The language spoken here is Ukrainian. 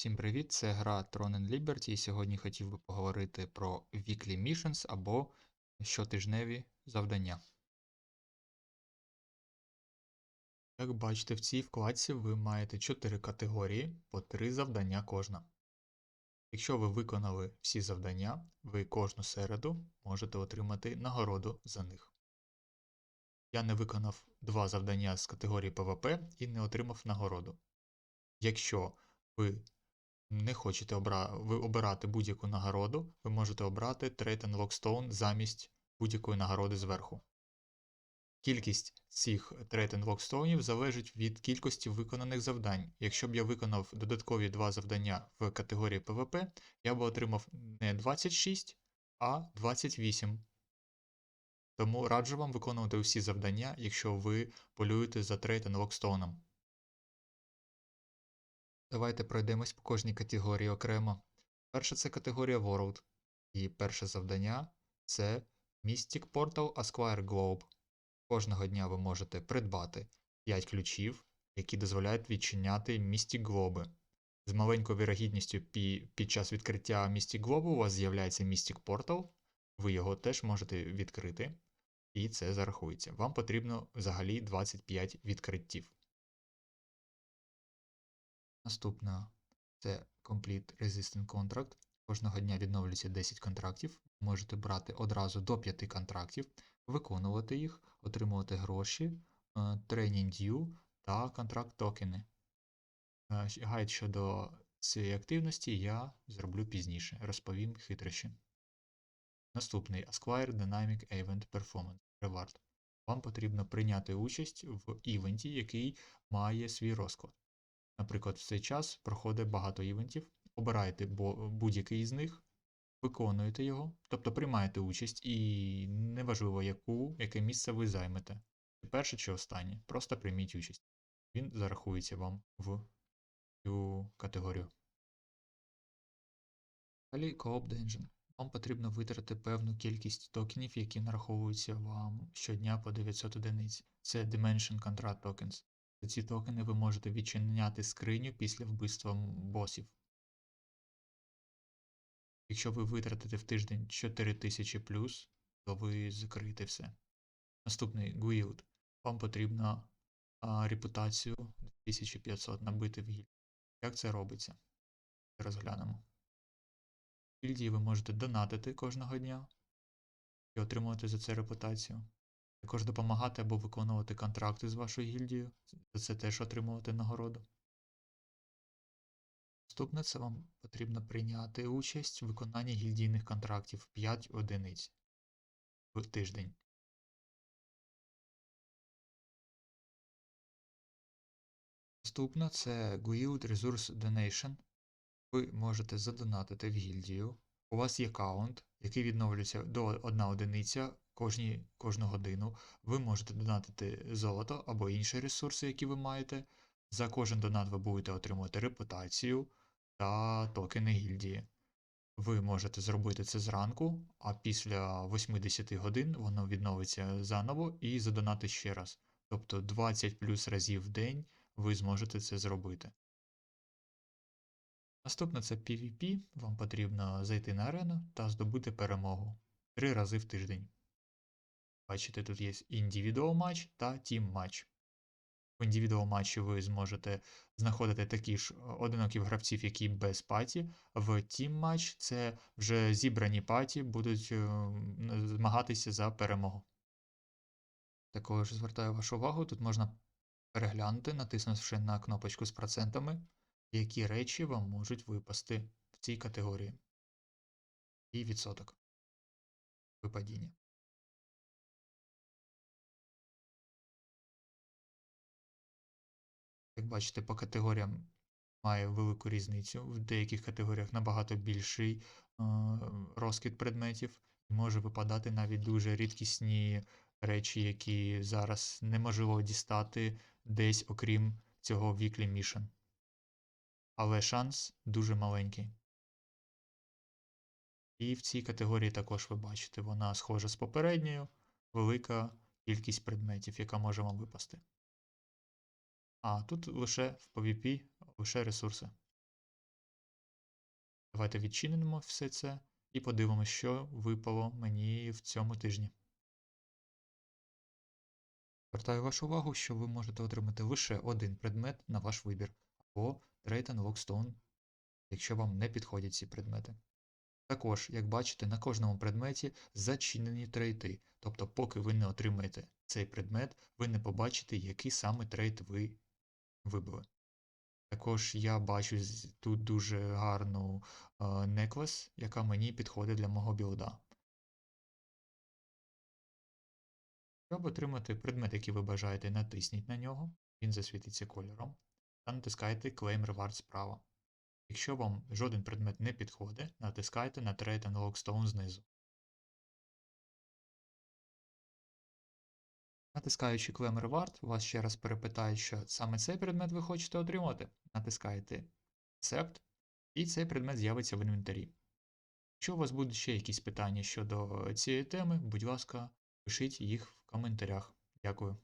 Всім привіт! Це гра Tron and Liberty, і сьогодні хотів би поговорити про Weekly Missions або щотижневі завдання. Як бачите, в цій вкладці ви маєте 4 категорії по 3 завдання кожна. Якщо ви виконали всі завдання, ви кожну середу можете отримати нагороду за них. Я не виконав два завдання з категорії PvP і не отримав нагороду. Якщо ви не хочете обра... ви обирати будь-яку нагороду, ви можете обрати Trade and Lockstone замість будь-якої нагороди зверху. Кількість цих Trade and Lockstone залежить від кількості виконаних завдань. Якщо б я виконав додаткові два завдання в категорії PvP, я б отримав не 26, а 28. Тому раджу вам виконувати усі завдання, якщо ви полюєте за Trade and Lockstone. Давайте пройдемось по кожній категорії окремо. Перша це категорія World. І перше завдання це Mystic Portal Asquire Globe. Кожного дня ви можете придбати 5 ключів, які дозволяють відчиняти Mystic Globe. З маленькою вірогідністю під час відкриття Mystic Globe у вас з'являється Mystic Portal, ви його теж можете відкрити, і це зарахується. Вам потрібно взагалі 25 відкриттів. Наступна це Complete Resistant Contract. Кожного дня відновлюється 10 контрактів. Можете брати одразу до 5 контрактів, виконувати їх, отримувати гроші, е, Training Due та контракт токени. Е, Гайд щодо цієї активності я зроблю пізніше, розповім хитрощі. Наступний Acquire Dynamic Event Performance Reward. Вам потрібно прийняти участь в івенті, який має свій розклад. Наприклад, в цей час проходить багато івентів, обираєте будь-який із них, виконуєте його, тобто приймаєте участь, і неважливо, яку, яке місце ви займете. Чи перше чи останнє. Просто прийміть участь. Він зарахується вам в цю категорію. Далі Co-op Dungeon. Вам потрібно витратити певну кількість токенів, які нараховуються вам щодня по 900 одиниць. Це Dimension Contract Tokens. За ці токени ви можете відчиняти скриню після вбивства босів. Якщо ви витратите в тиждень 4000 плюс, то ви закриєте все. Наступний Guild. Вам потрібно а, репутацію 2500 набити в гільдії. Як це робиться? Розглянемо. В гільдії ви можете донатити кожного дня і отримувати за це репутацію. Також допомагати або виконувати контракти з вашою гільдією, за це теж отримувати нагороду. Наступне це вам потрібно прийняти участь в виконанні гільдійних контрактів 5 одиниць в тиждень. Наступне це Guild Resource Donation. Ви можете задонатити в гільдію. У вас є аккаунт, який відновлюється до 1 одиниця кожні, кожну годину. Ви можете донатити золото або інші ресурси, які ви маєте. За кожен донат ви будете отримувати репутацію та токени гільдії. Ви можете зробити це зранку, а після 80 годин воно відновиться заново і задонати ще раз. Тобто 20 плюс разів в день ви зможете це зробити. Наступне це PvP. Вам потрібно зайти на арену та здобути перемогу три рази в тиждень. Бачите, тут є індивідуал матч та тім матч. В індивідуал матчі ви зможете знаходити такі ж е, одиноких гравців, які без паті. В тім матч це вже зібрані паті будуть е, змагатися за перемогу. Також звертаю вашу увагу, тут можна переглянути, натиснувши на кнопочку з процентами, які речі вам можуть випасти в цій категорії. І відсоток випадіння. Бачите, по категоріям має велику різницю. В деяких категоріях набагато більший розкид предметів, може випадати навіть дуже рідкісні речі, які зараз неможливо дістати десь, окрім цього Weekly Mission. Але шанс дуже маленький. І в цій категорії також ви бачите, вона схожа з попередньою, велика кількість предметів, яка може вам випасти. А тут лише в PvP лише ресурси. Давайте відчинимо все це і подивимося, що випало мені в цьому тижні. Звертаю вашу увагу, що ви можете отримати лише один предмет на ваш вибір, або Trade and Lockstone, якщо вам не підходять ці предмети. Також, як бачите, на кожному предметі зачинені трейти, тобто, поки ви не отримаєте цей предмет, ви не побачите, який саме трейд ви вибили. Також я бачу тут дуже гарну е, necklace, яка мені підходить для мого білда. Щоб отримати предмет, який ви бажаєте, натисніть на нього, він засвітиться кольором, та натискайте Claim Reward справа. Якщо вам жоден предмет не підходить, натискайте на Trade and Lockstone знизу. Натискаючи Claim Reward, вас ще раз перепитають, що саме цей предмет ви хочете отримати. Натискаєте Accept, і цей предмет з'явиться в інвентарі. Якщо у вас будуть ще якісь питання щодо цієї теми, будь ласка, пишіть їх в коментарях. Дякую.